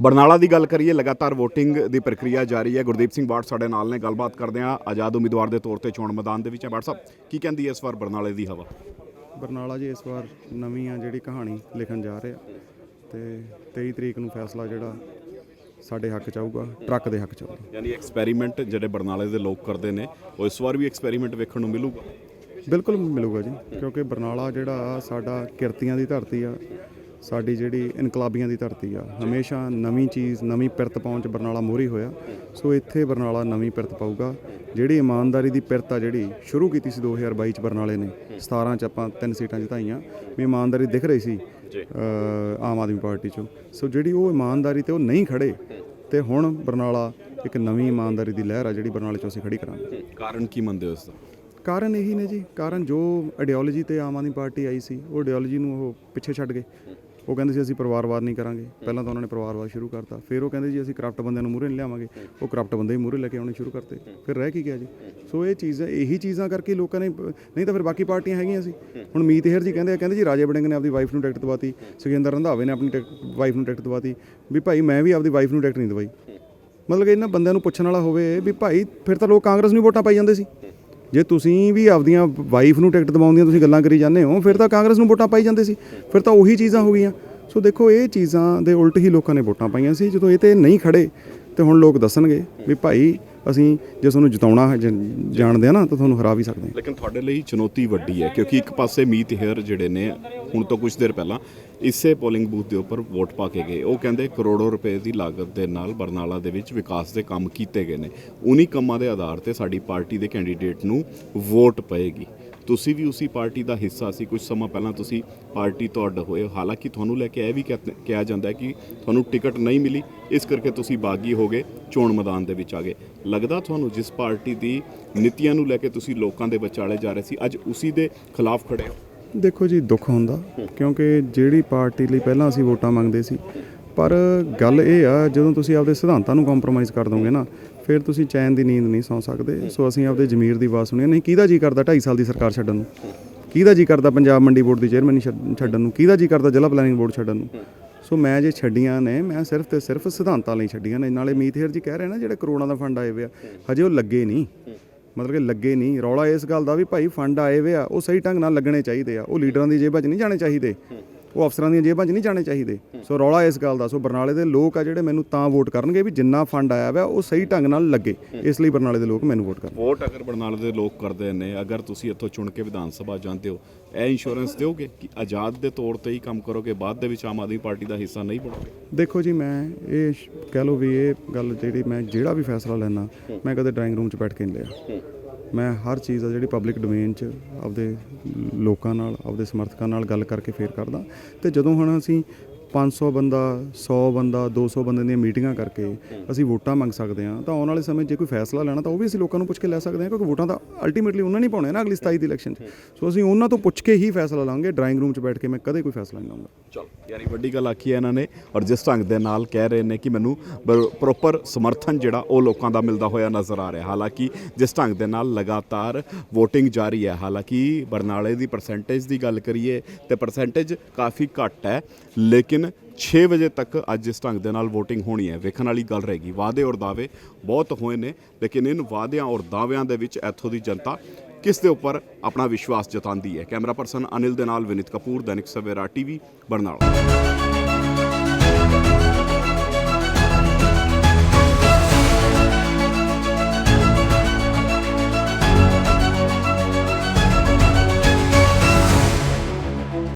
ਬਰਨਾਲਾ ਦੀ ਗੱਲ ਕਰੀਏ ਲਗਾਤਾਰ VOTING ਦੀ ਪ੍ਰਕਿਰਿਆ ਜਾਰੀ ਹੈ। ਗੁਰਦੀਪ ਸਿੰਘ ਬਾੜ ਸਾਡੇ ਨਾਲ ਨੇ ਗੱਲਬਾਤ ਕਰਦੇ ਹਾਂ ਆਜ਼ਾਦ ਉਮੀਦਵਾਰ ਦੇ ਤੌਰ ਤੇ ਚੋਣ ਮੈਦਾਨ ਦੇ ਵਿੱਚ ਹੈ। ਬਾੜ ਸਾਹਿਬ ਕੀ ਕਹਿੰਦੀ ਹੈ ਇਸ ਵਾਰ ਬਰਨਾਲੇ ਦੀ ਹਵਾ? ਬਰਨਾਲਾ ਜੀ ਇਸ ਵਾਰ ਨਵੀਂ ਆ ਜਿਹੜੀ ਕਹਾਣੀ ਲਿਖਣ ਜਾ ਰਹੇ ਆ ਤੇ 23 ਤਰੀਕ ਨੂੰ ਫੈਸਲਾ ਜਿਹੜਾ ਸਾਡੇ ਹੱਕ ਚ ਆਊਗਾ ਟਰੱਕ ਦੇ ਹੱਕ ਚ ਆਊਗਾ। ਯਾਨੀ ਐਕਸਪੈਰੀਮੈਂਟ ਜਿਹੜੇ ਬਰਨਾਲੇ ਦੇ ਲੋਕ ਕਰਦੇ ਨੇ ਉਹ ਇਸ ਵਾਰ ਵੀ ਐਕਸਪੈਰੀਮੈਂਟ ਵੇਖਣ ਨੂੰ ਮਿਲੂਗਾ? ਬਿਲਕੁਲ ਮਿਲੂਗਾ ਜੀ ਕਿਉਂਕਿ ਬਰਨਾਲਾ ਜਿਹੜਾ ਸਾਡਾ ਕਿਰਤੀਆਂ ਦੀ ਧਰਤੀ ਆ ਸਾਡੀ ਜਿਹੜੀ ਇਨਕਲਾਬੀਆਂ ਦੀ ਧਰਤੀ ਆ ਹਮੇਸ਼ਾ ਨਵੀਂ ਚੀਜ਼ ਨਵੀਂ ਪਿਰਤ ਪਾਉਣ ਚ ਬਰਨਾਲਾ ਮੋਹਰੀ ਹੋਇਆ। ਸੋ ਇੱਥੇ ਬਰਨਾਲਾ ਨਵੀਂ ਪਿਰਤ ਪਾਊਗਾ। ਜਿਹੜੀ ਇਮਾਨਦਾਰੀ ਦੀ ਪਿਰਤ ਆ ਜਿਹੜੀ ਸ਼ੁਰੂ ਕੀਤੀ ਸੀ 2022 ਚ ਬਰਨਾਲੇ ਨੇ 17 ਚ ਆਪਾਂ ਤਿੰਨ ਸੀਟਾਂ ਜਿਤਾਈਆਂ। ਵੀ ਇਮਾਨਦਾਰੀ ਦਿਖ ਰਹੀ ਸੀ ਆਮ ਆਦਮੀ ਪਾਰਟੀ ਚੋਂ। ਸੋ ਜਿਹੜੀ ਉਹ ਇਮਾਨਦਾਰੀ ਤੇ ਉਹ ਨਹੀਂ ਖੜੇ ਤੇ ਹੁਣ ਬਰਨਾਲਾ ਇੱਕ ਨਵੀਂ ਇਮਾਨਦਾਰੀ ਦੀ ਲਹਿਰ ਆ ਜਿਹੜੀ ਬਰਨਾਲੇ ਚੋਂ ਅਸੀਂ ਖੜੀ ਕਰਾਂਗੇ। ਕਾਰਨ ਕੀ ਮੰਨਦੇ ਹੋ ਇਸ ਦਾ? ਕਾਰਨ ਇਹੀ ਨੇ ਜੀ। ਕਾਰਨ ਜੋ ਆਈਡੀਓਲੋਜੀ ਤੇ ਆਮ ਆਦਮੀ ਪਾਰਟੀ ਆਈ ਸੀ ਉਹ ਆਈਡੀਓਲੋਜੀ ਨੂੰ ਉਹ ਪਿੱਛੇ ਛੱਡ ਗਏ। ਉਹ ਕਹਿੰਦੇ ਸੀ ਅਸੀਂ ਪਰਿਵਾਰਵਾਦ ਨਹੀਂ ਕਰਾਂਗੇ। ਪਹਿਲਾਂ ਤਾਂ ਉਹਨਾਂ ਨੇ ਪਰਿਵਾਰਵਾਦ ਸ਼ੁਰੂ ਕਰਤਾ। ਫਿਰ ਉਹ ਕਹਿੰਦੇ ਜੀ ਅਸੀਂ ਕਰਪਟ ਬੰਦਿਆਂ ਨੂੰ ਮੂਹਰੇ ਨਹੀਂ ਲਿਆਵਾਂਗੇ। ਉਹ ਕਰਪਟ ਬੰਦੇ ਹੀ ਮੂਹਰੇ ਲੈ ਕੇ ਆਉਣੇ ਸ਼ੁਰੂ ਕਰਤੇ। ਫਿਰ ਰਹਿ ਕੀ ਗਿਆ ਜੀ? ਸੋ ਇਹ ਚੀਜ਼, ਇਹੀ ਚੀਜ਼ਾਂ ਕਰਕੇ ਲੋਕਾਂ ਨੇ, ਨਹੀਂ ਤਾਂ ਫਿਰ ਬਾਕੀ ਪਾਰਟੀਆਂ ਹੈਗੀਆਂ ਸੀ। ਹੁਣ ਮੀਤ ਹੇਰ ਜੀ ਕਹਿੰਦੇ ਆ, ਕਹਿੰਦੇ ਜੀ ਰਾਜੇ ਬੜਿੰਗ ਨੇ ਆਪਦੀ ਵਾਈਫ ਨੂੰ ਟਿਕਟ ਦਵਾਤੀ। ਸੁਖਿੰਦਰ ਰੰਧਾਵੇ ਨੇ ਆਪਣੀ ਵਾਈਫ ਨੂੰ ਟਿਕਟ ਦਵਾਤੀ। ਵੀ ਭਾਈ ਮੈਂ ਵੀ ਆਪਦੀ ਵਾਈਫ ਨੂੰ ਟਿਕਟ ਨਹੀਂ ਦਵਾਈ। ਮਤਲਬ ਇਹਨਾਂ ਬੰਦਿਆਂ ਨੂੰ ਪੁੱਛਣ ਵਾਲਾ ਹੋਵੇ ਵੀ ਭਾਈ, ਫਿਰ ਤਾਂ ਲੋਕ ਕਾਂਗਰਸ ਨੂੰ ਵੋਟਾਂ ਪਾਈ ਜਾਂਦੇ ਸੀ। ਜੇ ਤੁਸੀਂ ਵੀ ਆਪਦੀਆਂ ਵਾਈਫ ਨੂੰ ਟਿਕਟ ਦਿਵਾਉਂਦੀਆਂ ਤੁਸੀਂ ਗੱਲਾਂ ਕਰੀ ਜਾਂਦੇ ਹੋ, ਫਿਰ ਤਾਂ ਕਾਂਗਰਸ ਨੂੰ ਵੋਟਾਂ ਪਾਈ ਜਾਂਦੇ ਸੀ। ਫਿਰ ਤਾਂ ਉਹੀ ਚੀਜ਼ਾਂ ਹੋ ਗਈਆਂ। ਸੋ ਦੇਖੋ, ਇਹ ਚੀਜ਼ਾਂ ਦੇ ਉਲਟ ਹੀ ਲੋਕਾਂ ਨੇ ਵੋਟਾਂ ਪਾਈਆਂ ਸੀ। ਜਦੋਂ ਇਹ ਤੇ ਨਹੀਂ ਖੜੇ, ਤੇ ਹੁਣ ਲੋਕ ਦੱਸਣਗੇ ਵੀ ਭਾਈ ਅਸੀਂ ਜੇ ਤੁਹਾਨੂੰ ਜਿਤਾਉਣਾ ਜ- ਜਾਣਦੇ ਆ ਨਾ, ਤਾਂ ਤੁਹਾਨੂੰ ਹਰਾ ਵੀ ਸਕਦੇ ਹਾਂ। ਲੇਕਿਨ ਤੁਹਾਡੇ ਲਈ ਚੁਣੌਤੀ ਵੱਡੀ ਹੈ, ਕਿਉਂਕਿ ਇੱਕ ਪਾਸੇ ਮੀਤ ਹੇਅਰ ਜਿਹੜੇ ਨੇ, ਹੁਣ ਤੋਂ ਕੁਝ ਦੇਰ ਪਹਿਲਾਂ ਇਸੇ ਪੋਲਿੰਗ ਬੂਥ ਦੇ ਉੱਪਰ ਵੋਟ ਪਾ ਕੇ ਗਏ। ਉਹ ਕਹਿੰਦੇ ਕਰੋੜੋ ਰੁਪਏ ਦੀ ਲਾਗਤ ਦੇ ਨਾਲ ਬਰਨਾਲਾ ਦੇ ਵਿੱਚ ਵਿਕਾਸ ਦੇ ਕੰਮ ਕੀਤੇ ਗਏ ਨੇ। ਉਨੀ ਕੰਮਾਂ ਦੇ ਆਧਾਰ ਤੇ ਸਾਡੀ ਪਾਰਟੀ ਦੇ ਕੈਂਡੀਡੇਟ ਨੂੰ ਵੋਟ ਪਏਗੀ। ਤੁਸੀਂ ਵੀ ਉਸੇ ਪਾਰਟੀ ਦਾ ਹਿੱਸਾ ਸੀ ਕੁਝ ਸਮਾਂ ਪਹਿਲਾਂ ਤੁਸੀਂ ਪਾਰਟੀ ਤੋਂ ਅੱਡ ਹੋਏ ਹਾਲਾਂਕਿ ਤੁਹਾਨੂੰ ਲੈ ਕੇ ਇਹ ਵੀ ਕਹਿ- ਕਿਹਾ ਜਾਂਦਾ ਹੈ ਕਿ ਤੁਹਾਨੂੰ ਟਿਕਟ ਨਹੀਂ ਮਿਲੀ, ਇਸ ਕਰਕੇ ਤੁਸੀਂ ਬਾਗੀ ਹੋ ਗਏ, ਚੋਣ ਮੈਦਾਨ ਦੇ ਵਿੱਚ ਆ ਗਏ। ਲੱਗਦਾ ਤੁਹਾਨੂੰ ਜਿਸ ਪਾਰਟੀ ਦੀ ਨੀਤੀਆਂ ਨੂੰ ਲੈ ਕੇ ਤੁਸੀਂ ਲੋਕਾਂ ਦੇ ਵਿਚਾਲੇ ਜਾ ਰਹੇ ਸੀ, ਅੱਜ ਉਸੇ ਦੇ ਖਿਲਾਫ ਖੜੇ ਹੋ? ਦੇਖੋ ਜੀ, ਦੁੱਖ ਹੁੰਦਾ, ਕਿਉਂਕਿ ਜਿਹੜੀ ਪਾਰਟੀ ਲਈ ਪਹਿਲਾਂ ਅਸੀਂ ਵੋਟਾਂ ਮੰਗਦੇ ਸੀ, ਪਰ ਗੱਲ ਇਹ ਆ, ਜਦੋਂ ਤੁਸੀਂ ਆਪਦੇ ਸਿਧਾਂਤਾਂ ਨੂੰ ਕੰਪਰੋਮਾਈਜ਼ ਕਰ ਦੋਗੇ ਨਾ ਫਿਰ ਤੁਸੀਂ ਚੈਨ ਦੀ ਨੀਂਦ ਨਹੀਂ ਸੌਂ ਸਕਦੇ। ਸੋ ਅਸੀਂ ਆਪਦੇ ਜ਼ਮੀਰ ਦੀ ਆਵਾਜ਼ ਸੁਣੀ ਨਹੀਂ ਕਿਹਦਾ ਜੀ ਕਰਦਾ 2.5 ਸਾਲ ਦੀ ਸਰਕਾਰ ਛੱਡਣ ਨੂੰ? ਕਿਹਦਾ ਜੀ ਕਰਦਾ ਪੰਜਾਬ ਮੰਡੀ ਬੋਰਡ ਦੀ ਚੇਅਰਮੈਨੀ ਛੱਡ- ਛੱਡਣ ਨੂੰ? ਕਿਹਦਾ ਜੀ ਕਰਦਾ ਜ਼ਿਲ੍ਹਾ ਪਲੈਨਿੰਗ ਬੋਰਡ ਛੱਡਣ ਨੂੰ? ਸੋ ਮੈਂ ਜੇ ਛੱਡੀਆਂ ਨੇ ਮੈਂ ਸਿਰਫ ਤੇ ਸਿਰਫ ਸਿਧਾਂਤਾਂ ਲਈ ਛੱਡੀਆਂ ਨੇ। ਨਾਲੇ ਮੀਤ ਹੇਰ ਜੀ ਕਹਿ ਰਹੇ ਨਾ ਜਿਹੜੇ ਕਰੋੜਾਂ ਦਾ ਫੰਡ ਆਏ ਵੇ ਆ ਹਜੇ ਉਹ ਲੱਗੇ ਨਹੀਂ। ਮਤਲਬ ਕਿ ਲੱਗੇ ਨਹੀਂ। ਰੌਲਾ ਇਸ ਗੱਲ ਦਾ ਵੀ ਭਾਈ ਫੰਡ ਆਏ ਵੇ ਆ ਉਹ ਸਹੀ ਢੰਗ ਨਾਲ ਲੱਗਣੇ ਚਾਹੀਦੇ ਆ। ਉਹ ਲੀਡਰਾਂ ਦੀ ਜੇਬਾਂ 'ਚ ਨਹੀਂ ਜਾਣੇ ਚਾਹੀਦੇ। ਉਹ ਅਫਸਰਾਂ ਦੀਆਂ ਜੇਬਾਂ 'ਚ ਨਹੀਂ ਜਾਣੇ ਚਾਹੀਦੇ। ਸੋ ਰੌਲਾ ਇਸ ਗੱਲ ਦਾ ਸੋ ਬਰਨਾਲੇ ਦੇ ਲੋਕ ਆ ਜਿਹੜੇ ਮੈਨੂੰ ਤਾਂ ਵੋਟ ਕਰਨਗੇ ਵੀ ਜਿੰਨਾ ਫੰਡ ਆਇਆ ਵਾ ਉਹ ਸਹੀ ਢੰਗ ਨਾਲ ਲੱਗੇ। ਇਸ ਲਈ ਬਰਨਾਲੇ ਦੇ ਲੋਕ ਮੈਨੂੰ ਵੋਟ ਕਰਨ ਵੋਟ ਅਗਰ ਬਰਨਾਲੇ ਦੇ ਲੋਕ ਕਰਦੇ ਨੇ ਅਗਰ ਤੁਸੀਂ ਇੱਥੋਂ ਚੁਣ ਕੇ ਵਿਧਾਨ ਸਭਾ ਜਾਂਦੇ ਹੋ ਇਹ ਇੰਸ਼ੋਰੈਂਸ ਦਿਓਗੇ ਕਿ ਆਜ਼ਾਦ ਦੇ ਤੌਰ ਤੇ ਹੀ ਕੰਮ ਕਰੋਗੇ ਬਾਅਦ ਦੇ ਵਿੱਚ ਆਮ ਆਦਮੀ ਪਾਰਟੀ ਦਾ ਹਿੱਸਾ ਨਹੀਂ ਬਣੋਗੇ? ਦੇਖੋ ਜੀ ਮੈਂ ਇਹ ਕਹਿ ਲਓ ਵੀ ਇਹ ਗੱਲ ਜਿਹੜੀ ਮੈਂ ਜਿਹੜਾ ਵੀ ਫੈਸਲਾ ਲੈਣਾ ਮੈਂ ਕਦੇ ਡਰਾਇੰਗ ਰੂਮ 'ਚ ਬੈਠ ਕੇ ਨਹੀਂ ਲਿਆ। ਮੈਂ ਹਰ ਚੀਜ਼ ਆ ਜਿਹੜੀ ਪਬਲਿਕ ਡੋਮੇਨ 'ਚ ਆਪਦੇ ਲੋਕਾਂ ਨਾਲ, ਆਪਦੇ ਸਮਰਥਕਾਂ ਨਾਲ ਗੱਲ ਕਰਕੇ ਫੇਰ ਕਰਦਾ। ਤੇ ਜਦੋਂ ਹੁਣ ਅਸੀਂ 500 ਬੰਦਾ 100 ਬੰਦਾ 200 ਬੰਦੇ ਦੀਆਂ ਮੀਟਿੰਗਾਂ ਕਰਕੇ ਅਸੀਂ ਵੋਟਾਂ ਮੰਗ ਸਕਦੇ ਹਾਂ। ਤਾਂ ਆਉਣ ਵਾਲੇ ਸਮੇਂ 'ਚ ਜੇ ਕੋਈ ਫੈਸਲਾ ਲੈਣਾ ਤਾਂ ਉਹ ਵੀ ਅਸੀਂ ਲੋਕਾਂ ਨੂੰ ਪੁੱਛ ਕੇ ਲੈ ਸਕਦੇ ਹਾਂ ਕਿਉਂਕਿ ਵੋਟਾਂ ਤਾਂ ਅਲਟੀਮੇਟਲੀ ਉਹਨਾਂ ਨੇ ਪਾਉਣੇ ਨਾ ਅਗਲੀ 27 ਦੀ ਇਲੈਕਸ਼ਨ 'ਚ। ਸੋ ਅਸੀਂ ਉਹਨਾਂ ਤੋਂ ਪੁੱਛ ਕੇ ਹੀ ਫੈਸਲਾ ਲਾਂਗੇ ਡਰਾਇੰਗ ਰੂਮ 'ਚ ਬੈਠ ਕੇ ਮੈਂ ਕਦੇ ਕੋਈ ਫੈਸਲਾ ਨਹੀਂ ਲਵਾਂਗਾ ਚਲੋ, ਯਾਨੀ ਵੱਡੀ ਗੱਲ ਆਖੀ ਹੈ ਇਹਨਾਂ ਨੇ ਔਰ ਜਿਸ ਢੰਗ ਦੇ ਨਾਲ ਕਹਿ ਰਹੇ ਨੇ ਕਿ ਮੈਨੂੰ ਪ੍ਰੋਪਰ ਸਮਰਥਨ ਜਿਹੜਾ ਉਹ ਲੋਕਾਂ ਦਾ ਮਿਲਦਾ ਹੋਇਆ ਨਜ਼ਰ ਆ ਰਿਹਾ। ਹਾਲਾਂਕਿ ਜਿਸ ਢੰਗ ਦੇ ਨਾਲ ਲਗਾਤਾਰ VOTING ਜਾਰੀ ਹੈ, ਹਾਲਾਂਕਿ ਬਰਨਾਲੇ ਦੀ ਪਰਸੈਂਟੇਜ ਦੀ ਗੱਲ ਕਰੀਏ ਤੇ ਪਰਸੈਂਟੇਜ ਕਾਫੀ ਘੱਟ ਹੈ, ਲੇਕਿਨ 6 ਵਜੇ ਤੱਕ ਅੱਜ ਇਸ ਢੰਗ ਦੇ ਨਾਲ VOTING ਹੋਣੀ ਹੈ। ਵੇਖਣ ਵਾਲੀ ਗੱਲ ਰਹੇਗੀ ਵਾਅਦੇ ਔਰ ਦਾਅਵੇ ਬਹੁਤ ਹੋਏ ਨੇ, ਲੇਕਿਨ ਇਨ ਵਾਅਦਿਆਂ ਔਰ ਦਾਅਵਿਆਂ ਦੇ ਵਿੱਚ ਇੱਥੋਂ ਦੀ ਜਨਤਾ ਕਿਸ ਦੇ ਉੱਪਰ ਆਪਣਾ ਵਿਸ਼ਵਾਸ ਜਤਾਉਂਦੀ ਹੈ? ਕੈਮਰਾ ਪਰਸਨ ਅਨਿਲ ਦੇ ਨਾਲ ਵਿਨਿਤ ਕਪੂਰ, ਦੈਨਿਕ ਸਵੇਰਾ ਟੀਵੀ, ਬਰਨਾਲਾ।